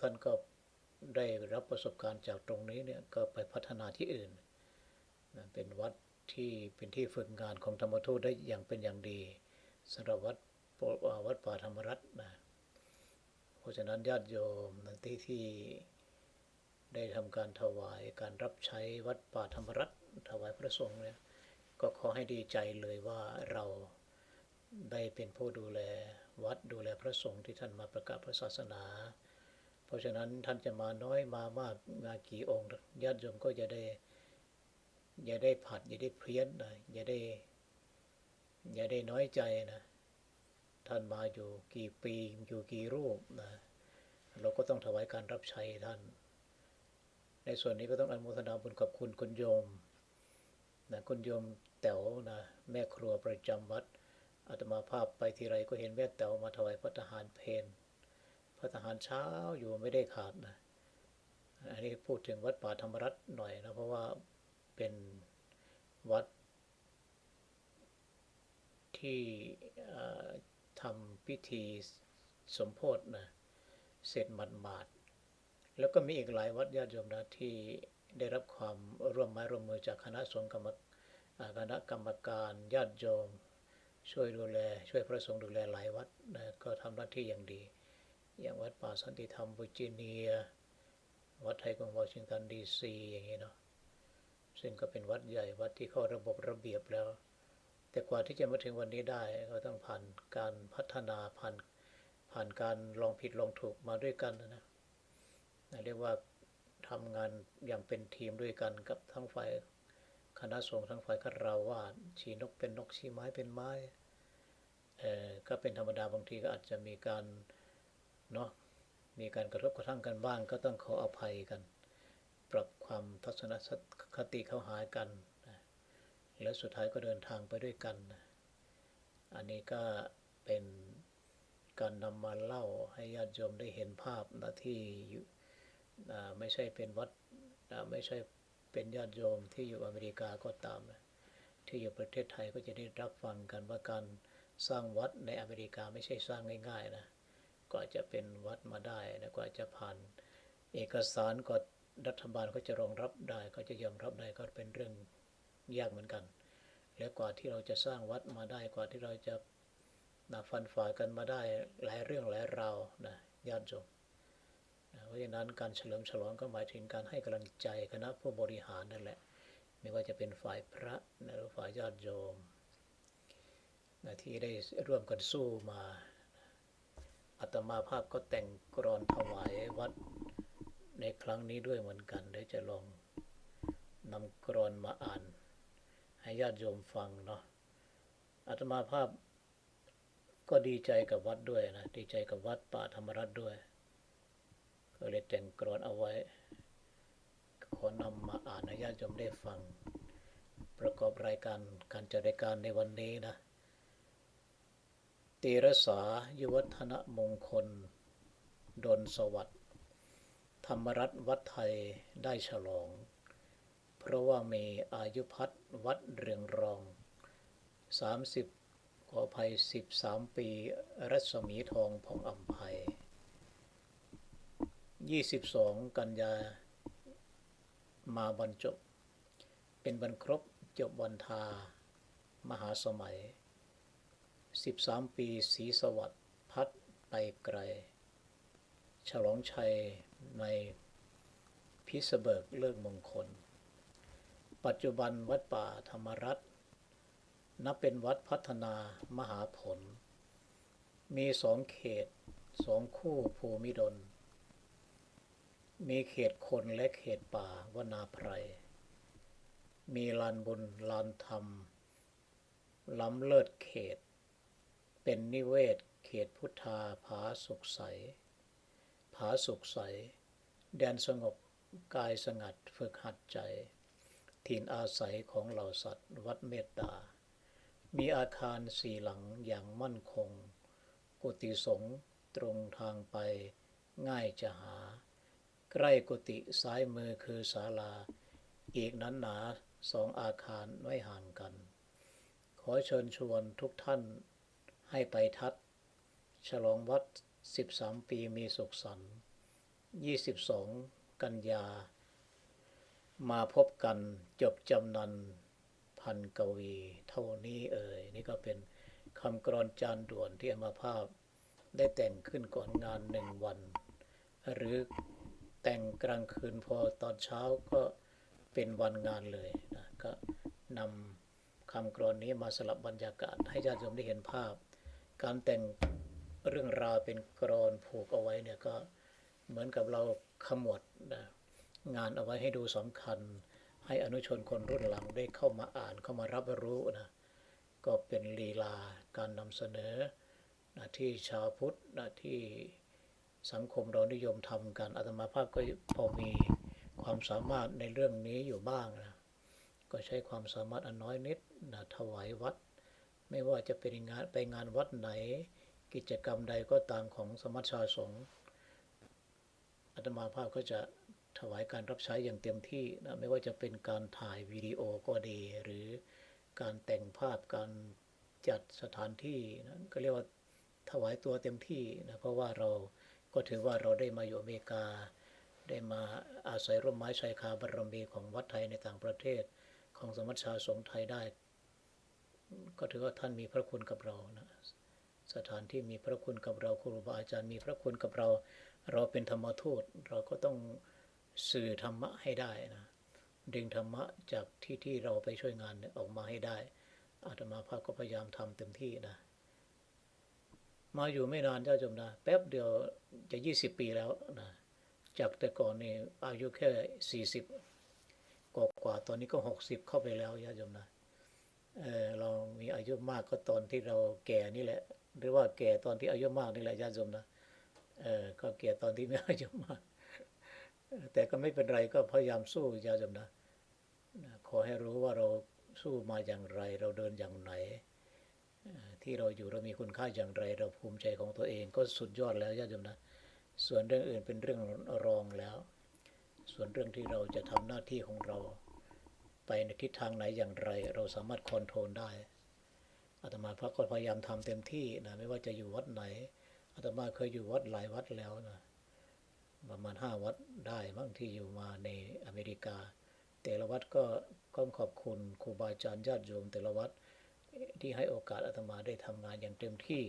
ท่านก็ได้รับประสบการณ์จากตรงนี้เนี่ยก็ไปพัฒนาที่อื่น เป็นวัดที่เป็นที่ฝึกงานของธรรมทูตได้อย่างเป็นอย่างดีสำหรับวัดวัดป่าธรรมรัตน์นะเพราะฉะนั้นญาติโยมที่ที่ได้ทำการถวายการรับใช้วัดป่าธรรมรัตน์ถวายพระสงฆ์เนี่ยก็ขอให้ดีใจเลยว่าเราได้เป็นผู้ดูแลวัดดูแลพระสงฆ์ที่ท่านมาประกาศพระศาสนา เพราะฉะนั้นท่านจะมาน้อยมามากมากี่องค์ญาติโยมก็จะได้อย่าได้ผัดอย่าได้เพี้ยนนะอย่าได้ อย่าได้น้อยใจนะท่านมาอยู่กี่ปีอยู่กี่รูปนะเราก็ต้องถวายการรับใช้ท่าน ในส่วนนี้ก็ต้องอนุโมทนาบุญกับคุณคุณโยมนะคุณโยมแต๋วนะแม่ครัวประจำวัดอาตมาภาพไปทีไรก็เห็นแม่แต๋วมาถวายพระทหารเพารเช้าอยู่ไม่ได้ขาดนะ อันนี้พูดถึงวัดป่าธรรมรัตน์หน่อยนะ เพราะว่าเป็นวัดที่ทำพิธีสมโพธินะเสร็จหมาดแล้วก็มีอีกหลายวัดญาติโยมนะที่ได้รับความร่วมไม้ร่วมมือจากคณะสงฆ์กรรมคณะกรรมการญาติโยมช่วยดูแล ช่วยพระสงฆ์ดูแลหลายวัดนะก็ทำหน้าที่อย่างดี อย่างวัดป่าสันติธรรมเวอร์จิเนีย วัดไทยกรุงวอชิงตันดีซีอย่างนี้เนาะซึ่งก็เป็นวัดใหญ่วัดที่เข้าระบบระเบียบแล้ว แต่กว่าที่จะมาถึงวันนี้ได้ก็ต้องผ่านการพัฒนาผ่านผ่านการลองผิดลองถูกมาด้วยกันนะนะเรียกว่าทำงานอย่างเป็นทีมด้วยกันกับทั้งฝ่ายคณะสงฆ์ทั้งฝ่ายคารวาสชี้นกเป็นนกชี้ไม้เป็นไม้เออก็เป็นธรรมดาบางทีก็อาจจะมีการ เนาะมีการกระทบกระทั่งกันบ้าง ก็ต้องขออภัยกัน ปรับความทัศนคติเข้าหากันนะแล้วสุดท้ายก็เดินทางไปด้วยกันนะอันนี้ก็เป็นการนำมาเล่าให้ญาติโยมได้เห็นภาพนะที่อยู่ไม่ใช่เป็นวัดไม่ใช่เป็นญาติโยมที่อยู่อเมริกาก็ตามนะที่อยู่ประเทศไทยก็จะได้รับฟังกันว่าการสร้างวัดในอเมริกาไม่ใช่สร้างง่ายๆนะ กว่าจะเป็นวัดมาได้นะกว่าจะผ่านเอกสารกว่ารัฐบาลก็จะรองรับได้ก็จะยอมรับได้ก็เป็นเรื่องยากเหมือนกัน แล้วกว่าที่เราจะสร้างวัดมาได้กว่าที่เราจะนะฟันฝ่ากันมาได้หลายเรื่องหลายราวนะญาติโยมนะเพราะฉะนั้นการเฉลิมฉลองก็หมายถึงการให้กำลังใจคณะผู้บริหารนั่นแหละ ไม่ว่าจะเป็นฝ่ายพระนะหรือฝ่ายญาติโยมนะที่ได้ร่วมกันสู้มา อาตมาภาพก็แต่งกรอนถวายวัดในครั้งนี้ด้วยเหมือนกันเดี๋ยวจะลองนำกรอนมาอ่าน ให้ญาติโยมฟังเนาะอาตมาภาพก็ดีใจกับวัดด้วยนะ ดีใจกับวัดป่าธรรมรัตน์ด้วย ก็เลยแต่งกรอนเอาไว้ ขอนำมาอ่านให้ญาติโยมได้ฟัง ประกอบรายการการจัดรายการในวันนี้นะ ตีรสายุวัฒนมงคล ดนสวัสดิ์ธรรมรัตนวัดไทยได้ฉลอง เพราะว่ามีอายุพัฒวัดเรืองรอง 30 ขออภัย 13 ปี รัศมีทองผ่องอัมภัย 22 กันยา มาบรรจบ เป็นบรรครบจบวันทา มหาสมัย 13 ปีศรีสวัสดิ์พัดไปไกล ฉลองชัยในพิสเบิร์กเลิกมงคล ปัจจุบันวัดป่าธรรมรัตน์นับเป็นวัดพัฒนามหาผล มีสองเขตสองคู่ภูมิดล มีเขตคนและเขตป่าวนาไพร มีลานบุญลานธรรม ล้ำเลิศเขต เป็นนิเวศเขตพุทธาผาสุขใส ผาสุขใส แดนสงบกายสงัดฝึกหัดใจ ถิ่นอาศัยของเหล่าสัตว์วัดเมตตา มีอาคารสี่หลังอย่างมั่นคง กุฏิสงฆ์ตรงทางไป ง่ายจะหา ใกล้กุฏิซ้ายมือคือศาลา อีกนั้นหนาสองอาคารไม่ห่างกัน ขอเชิญชวนทุกท่าน ให้ไปทัด ฉลองวัด 13 ปีมีสุขสันต์22 กันยา มาพบกันจบจำนันพันกวีเท่านี้เอ่ย นี่ก็เป็นคำกรอนจานด่วนที่อมาภาพได้แต่งขึ้นก่อนงานหนึ่งวัน หรือแต่งกลางคืนพอตอนเช้าก็เป็นวันงานเลยนะก็นำคำกรอนนี้มาสลับบรรยากาศให้ญาติโยมได้เห็นภาพ การแต่งเรื่องราวเป็นกรอนผูกเอาไว้เนี่ยก็เหมือนกับเราขมวดนะงานเอาไว้ให้ดูสำคัญ ให้อนุชนคนรุ่นหลังได้เข้ามาอ่านเข้ามารับรู้นะก็เป็นลีลาการนำเสนอนะที่ชาวพุทธนะที่สังคมเรานิยมทำกันอาตมาภาพก็พอมีความสามารถในเรื่องนี้อยู่บ้างนะก็ใช้ความสามารถอันน้อยนิดนะถวายวัด ไม่ว่าจะเป็นงานไปงานวัดไหน กิจกรรมใดก็ตามของสมัชชาสงฆ์อาตมาภาพก็จะถวายการรับใช้อย่างเต็มที่นะไม่ว่าจะเป็นการถ่ายวิดีโอก็ดี หรือการแต่งภาพการจัดสถานที่นะก็เรียกว่าถวายตัวเต็มที่นะเพราะว่าเราก็ถือว่าเราได้มาอยู่อเมริกา ได้มาอาศัยร่มไม้ชายคาบารมีของวัดไทยในต่างประเทศ ของสมัชชาสงฆ์ไทยได้ ก็ถือว่าท่านมีพระคุณกับเรานะสถานที่มีพระคุณกับเราครูบาอาจารย์มีพระคุณกับเรา เราเป็นธรรมทูตเราก็ต้องสื่อธรรมะให้ได้นะดึงธรรมะจากที่ที่เราไปช่วยงานออกมาให้ได้ อาตมาภาพก็พยายามทำเต็มที่นะ มาอยู่ไม่นานเจ้าจมนะแป๊บเดียวจะยี่สิบปีแล้วนะจากแต่ก่อนนี่อายุแค่สี่สิบกว่าๆตอนนี้ก็หกสิบเข้าไปแล้วญาติโยมนะ เออเรามีอายุมากก็ตอนที่เราแก่นี่แหละ หรือว่าแก่ตอนที่อายุมากนี่แหละญาติโยมนะเออก็แก่ตอนที่ไม่อายุมาก แต่ก็ไม่เป็นไรก็พยายามสู้ญาติโยมนะนะขอให้รู้ว่าเราสู้มาอย่างไร เราเดินอย่างไหน ที่เราอยู่เรามีคุณค่าอย่างไร เราภูมิใจของตัวเองก็สุดยอดแล้วญาติโยมนะส่วนเรื่องอื่นเป็นเรื่องรองแล้ว ส่วนเรื่องที่เราจะทำหน้าที่ของเรา ไปในทิศทางไหนอย่างไร เราสามารถคอนโทรลได้อาตมาพระก็พยายามทำเต็มที่นะไม่ว่าจะอยู่วัดไหนอาตมาเคยอยู่วัดหลายวัดแล้วนะประมาณห้าวัดได้บ้างที่อยู่มาในอเมริกา แต่ละวัดก็ก็ขอบคุณครูบาอาจารย์ญาติโยมแต่ละวัดที่ให้โอกาสอาตมาได้ทำงานอย่างเต็มที่